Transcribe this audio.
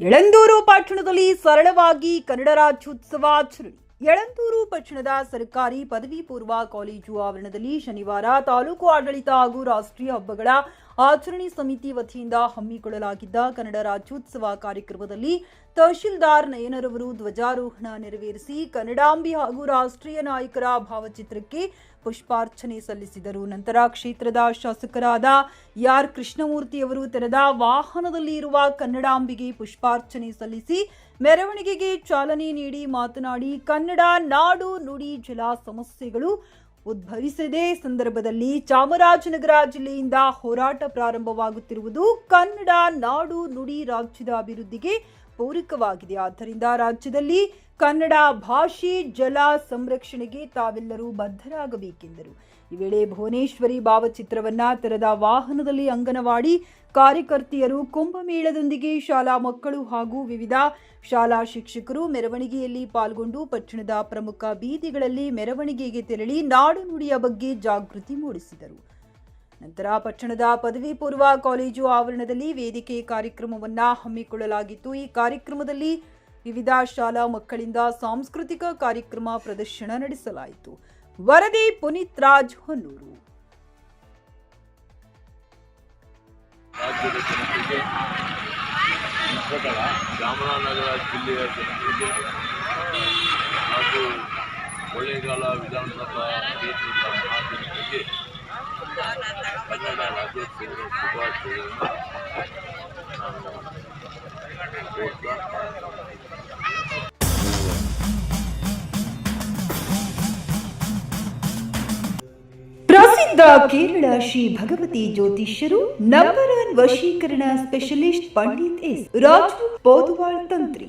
ಯಳಂದೂರು ಪಟ್ಟಣದಲ್ಲಿ ಸರಳವಾಗಿ ಕನ್ನಡ ರಾಜ್ಯೋತ್ಸವ ಆಚರಣೆ. ಯಳಂದೂರು ಪಟ್ಟಣದ ಸರ್ಕಾರಿ ಪದವಿ ಪೂರ್ವ ಕಾಲೇಜು ಆವರಣದಲ್ಲಿ ಶನಿವಾರ ತಾಲೂಕು ಆಡಳಿತ ಹಾಗೂ ರಾಷ್ಟ್ರೀಯ ಹಬ್ಬಗಳ ಆಚರಣೆ ಸಮಿತಿ ವತಿಯಿಂದ ಹಮ್ಮಿಕೊಳ್ಳಲಾಗಿದ್ದ ಕನ್ನಡ ರಾಜ್ಯೋತ್ಸವ ಕಾರ್ಯಕ್ರಮದಲ್ಲಿ ತಹಶೀಲ್ದಾರ್ ನಯನರವರು ಧ್ವಜಾರೋಹಣ ನೆರವೇರಿಸಿ ಕನ್ನಡಾಂಬಿ ಹಾಗೂ ರಾಷ್ಟ್ರೀಯ ನಾಯಕರ ಭಾವಚಿತ್ರಕ್ಕೆ ಪುಷ್ಪಾರ್ಚನೆ ಸಲ್ಲಿಸಿದರು. ನಂತರ ಕ್ಷೇತ್ರದ ಶಾಸಕರಾದ ಯಾರ್ ಕೃಷ್ಣಮೂರ್ತಿಯವರು ತೆರೆದ ವಾಹನದಲ್ಲಿ ಇರುವ ಕನ್ನಡಾಂಬಿಗೆ ಪುಷ್ಪಾರ್ಚನೆ ಸಲ್ಲಿಸಿ ಮೆರವಣಿಗೆಗೆ ಚಾಲನೆ ನೀಡಿ ಮಾತನಾಡಿ, ಕನ್ನಡ ನಾಡು ನುಡಿ ಜಲ ಸಮಸ್ಯೆಗಳು ಉದ್ಭವಿಸಿದೆ ಸಂದರ್ಭದಲ್ಲಿ ಚಾಮರಾಜನಗರ ಜಿಲ್ಲೆಯಿಂದ ಹೋರಾಟ ಪ್ರಾರಂಭವಾಗುತ್ತಿರುವುದು ಕನ್ನಡ ನಾಡು ನುಡಿ ರಾಜ್ಯದ ಅಭಿವೃದ್ಧಿಗೆ ಪೂರಕವಾಗಿದೆ. ಆದ್ದರಿಂದ ರಾಜ್ಯದಲ್ಲಿ ಕನ್ನಡ ಭಾಷೆ ಜಲ ಸಂರಕ್ಷಣೆಗೆ ತಾವೆಲ್ಲರೂ ಬದ್ಧರಾಗಬೇಕೆಂದರು. ಈ ವೇಳೆ ಭುವನೇಶ್ವರಿ ಭಾವಚಿತ್ರವನ್ನ ತೆರೆದ ವಾಹನದಲ್ಲಿ ಅಂಗನವಾಡಿ ಕಾರ್ಯಕರ್ತೆಯರು ಕುಂಭಮೇಳದೊಂದಿಗೆ ಶಾಲಾ ಮಕ್ಕಳು ಹಾಗೂ ವಿವಿಧ ಶಾಲಾ ಶಿಕ್ಷಕರು ಮೆರವಣಿಗೆಯಲ್ಲಿ ಪಾಲ್ಗೊಂಡು ಪಟ್ಟಣದ ಪ್ರಮುಖ ಬೀದಿಗಳಲ್ಲಿ ಮೆರವಣಿಗೆಗೆ ತೆರಳಿ ನಾಡು ನುಡಿಯ ಬಗ್ಗೆ ಜಾಗೃತಿ ಮೂಡಿಸಿದರು. ನಂತರ ಪಟ್ಟಣದ ಪದವಿ ಪೂರ್ವ ಕಾಲೇಜು ಆವರಣದಲ್ಲಿ ವೇದಿಕೆ ಕಾರ್ಯಕ್ರಮವನ್ನು ಹಮ್ಮಿಕೊಳ್ಳಲಾಗಿತ್ತು. ಈ ಕಾರ್ಯಕ್ರಮದಲ್ಲಿ ವಿವಿಧ ಶಾಲಾ ಮಕ್ಕಳಿಂದ ಸಾಂಸ್ಕೃತಿಕ ಕಾರ್ಯಕ್ರಮ ಪ್ರದರ್ಶನ ನಡೆಸಲಾಯಿತು. ವರದಿ ಪುನೀತ್ ರಾಜ್ ಹೊನ್ನೂರು ಚಾಮರಾಜನಗರ ಜಿಲ್ಲೆಯ ಜನತೆಗೆ ಹಾಗೂ ಕೊಳ್ಳೇಗಾಲ ವಿಧಾನಸಭಾ ಕ್ಷೇತ್ರದ ಮಹಾಜನತೆಗೆ ಕನ್ನಡ ರಾಜ್ಯೋತ್ಸವದ ಶುಭಾಶಯಗಳನ್ನು ನಾನು ಪ್ರಸಿದ್ಧ ಕೇರಳ ಶ್ರೀ ಭಗವತಿ ಜ್ಯೋತಿಷ್ಯರು, ನಂಬರ್ ಒನ್ ವಶೀಕರಣ ಸ್ಪೆಷಲಿಸ್ಟ್ ಪಂಡಿತ್ ಎಸ್. ರಾಜು ಪೋದುವಾಳ್ ತಂತ್ರಿ.